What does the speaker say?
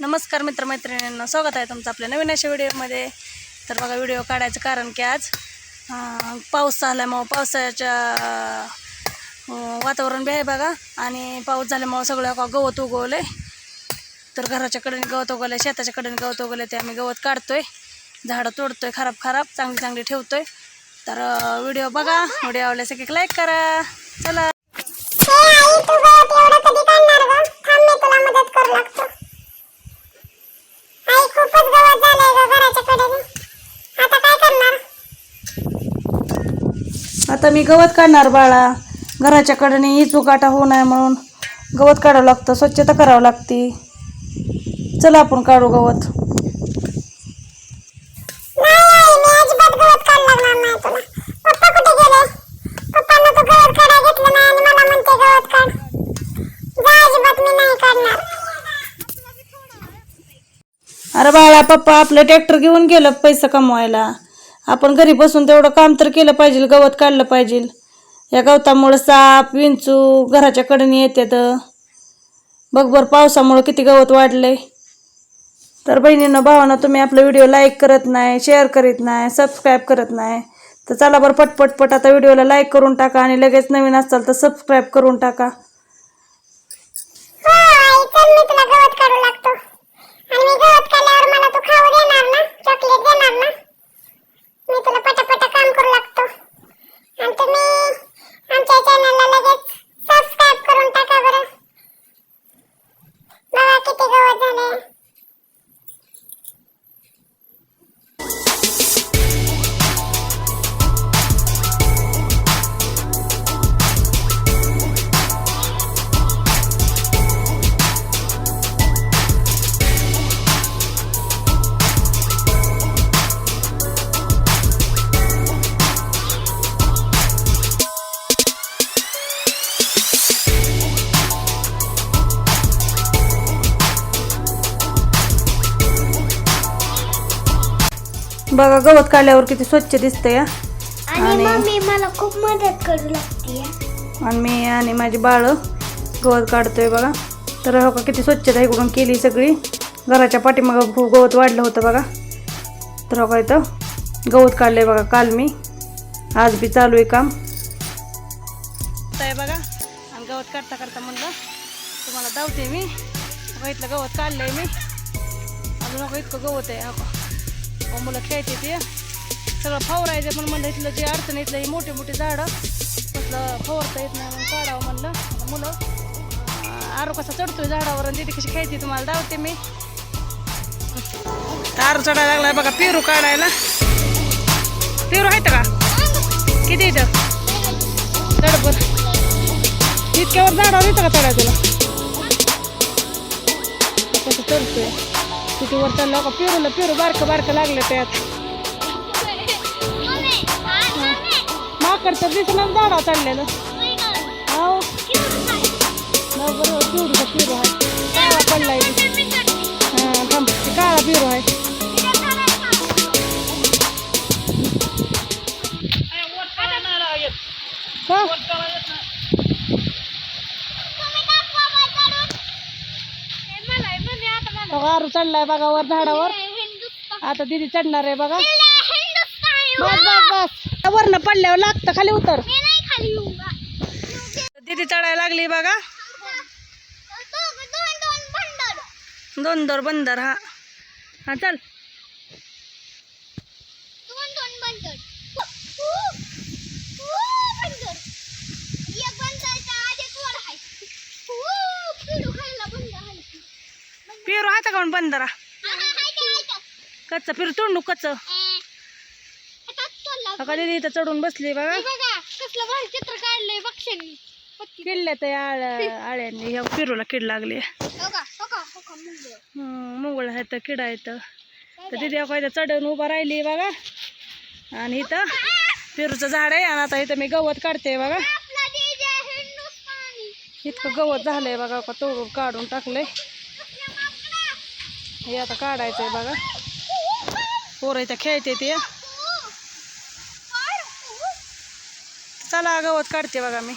नमस्कार मित्रमैत्रिणींना स्वागत आहे तुमचं आपल्या नवीन अशा व्हिडिओमध्ये. तर बघा व्हिडिओ काढायचं कारण की आज पाऊस झाल्यामुळं पावसाच्या वातावरण बी आहे बघा. आणि पाऊस झाल्यामुळं सगळं गवत उगवलं आहे तर घराच्या कडेने गवत उगवलं आहे शेताच्या कडेने गवत उगवलं ते आम्ही गवत काढतोय. झाडं तोडतोय खराब खराब चांगली चांगली ठेवतोय. तर व्हिडिओ बघा व्हिडिओ आवडल्यास एक लाईक करा. चला हे आई तू गवत एवढं कधी काढणार ग थांब मी तुला मदत करू लागतो आई खूपच गवत झालंय ग घराच्या कडेने आता काय करणार आता मी गवत काढणार बाळा. घराच्या कडेने इचुकाटा होऊ नये म्हणून. गवत काढावं लागतं स्वच्छता करावं लागते. चला आपण काढू गवत. अरे बाळा पप्पा आपलं ट्रॅक्टर घेऊन गेलं पैसे कमवायला. आपण घरी बसून तेवढं काम तर केलं पाहिजे गवत काढलं पाहिजे. या गवतामुळं साप विंचू घराच्या कडेने येतात बघ बरं पावसामुळं किती गवत वाढलंय. तर बहिणीनं भावानं तुम्ही आपलं व्हिडिओ लाईक करत नाही शेअर करीत नाही सबस्क्राईब करत नाही तर चला बरं पटपटपट आता व्हिडिओला लाईक करून टाका आणि लगेच नवीन असाल तर सबस्क्राईब करून टाका. बघा गवत काढल्यावर किती स्वच्छ दिसतंय. आणि- मम्मी मला खूप मदत करू लागते आणि मी आणि माझी बाळ गवत काढतोय बघा. तर हो का किती स्वच्छता इकडून केली सगळी. घराच्या पाठीमागं खूप गवत वाढलं होतं बघा. तर हो का इथं गवत काढलंय बघा काल मी. आज बी चालू आहे काम. बघा आणि गवत काढता काढता म्हणलं तुम्हाला धावते मी. बघा इथलं गवत काढलंय मी. अजून हो का इतकं गवत आहे हो का. मुलं खेळते ते सगळं फवारायचं पण म्हणलं इथलं जे अडचण इथलं हे मोठी मोठी झाडं म्हटलं फवारता येत नाही म्हणून काढावं म्हणलं. मुलं आरो कसा चढतोय झाडावर आणि तिथे कशी खेळते तुम्हाला दावते मी. आरू चढायला लागलाय बघा पेरू काढायला. पेरू आहेत का? किती इथं चढपर बर इतक्यावर झाडावर येतं का चढायचं कसं चढतोय. किती वर चाललं का? पेरूला बारकं बारकं लागलं त्यात. माकड तर दिसलं झाडा चढलेलं हो बरोबर पिवडीचा पिरू आहे. काळा पडलाय हां थांब काळा पिरू आहे. बघा आरू चढलाय बघा वर झाडावर. आता दिदी चढणार आहे बघा. बस बस बस. वरनं पडल्यावर लागतं खाली उतर. दिदी चढायला लागली बघा. दोन दोर बंदर हा. हा चल. कोण बंदरा कच्चा पेरू तोंडू कच्च का दिदी इथं चढून बसली बघा. कसलं भारी चित्र काढलंय बक्षांनी किडल्या तर आळ्यांनी ह्या पेरूला किड लागली. मुंगळ आहे तर किडा येतं तर दिदी अका इथं चढून उभा राहिली बघा. आणि इथं पेरूचं झाड आहे आणि आता इथं मी गवत काढते बघा. इतकं गवत झालंय बघा का तोडून काढून टाकलंय. हे आता काढायचंय बघा. पोरं इथं खेळते ते चला गवत काढते बघा मी.